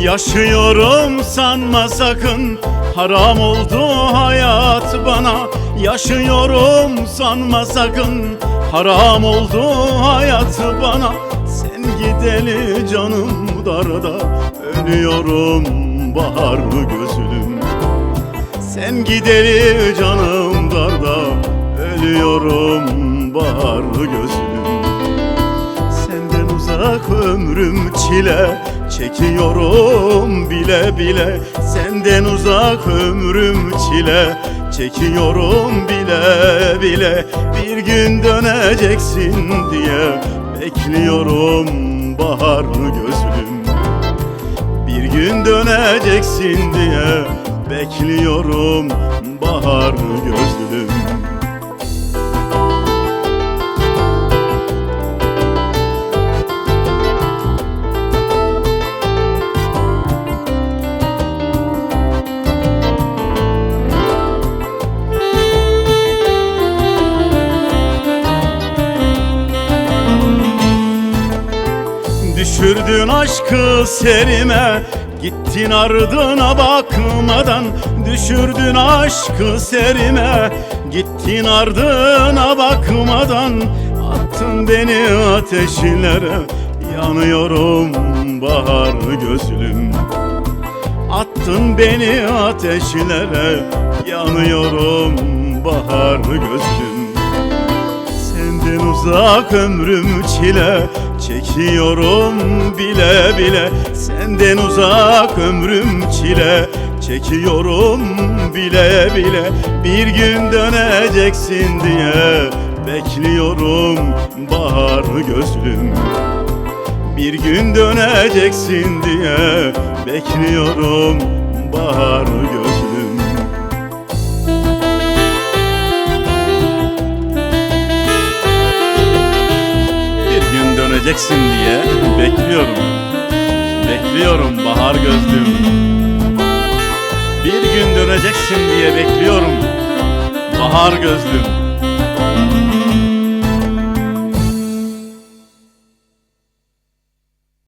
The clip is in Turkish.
Yaşıyorum sanma sakın. Haram oldu hayat bana. Yaşıyorum sanma sakın. Haram oldu hayat bana. Sen gideli canım darda. Ölüyorum baharlı gözlüm? Sen gideli canım darda. Ölüyorum baharlı gözlüm? Senden uzak ömrüm çile Çekiyorum bile bile. Senden uzak ömrüm çile. Çekiyorum bile bile. Bir gün döneceksin diye Bekliyorum baharlı gözlüm. Bir gün döneceksin diye Bekliyorum baharlı gözlüm Düşürdün aşkı serime Gittin ardına bakmadan. Düşürdün aşkı serime Gittin ardına bakmadan. Attın beni ateşlere Yanıyorum bahar gözlüm. Attın beni ateşlere Yanıyorum bahar gözlüm uzak ömrüm çile Çekiyorum bile bile. Senden uzak ömrüm çile Çekiyorum bile bile. Bir gün döneceksin diye Bekliyorum bahar gözlüm. Bir gün döneceksin diye Bekliyorum bahar gözlüm gün döneceksin diye bekliyorum. Bekliyorum bahar gözlüm. Bir gün döneceksin diye bekliyorum. Bahar gözlüm.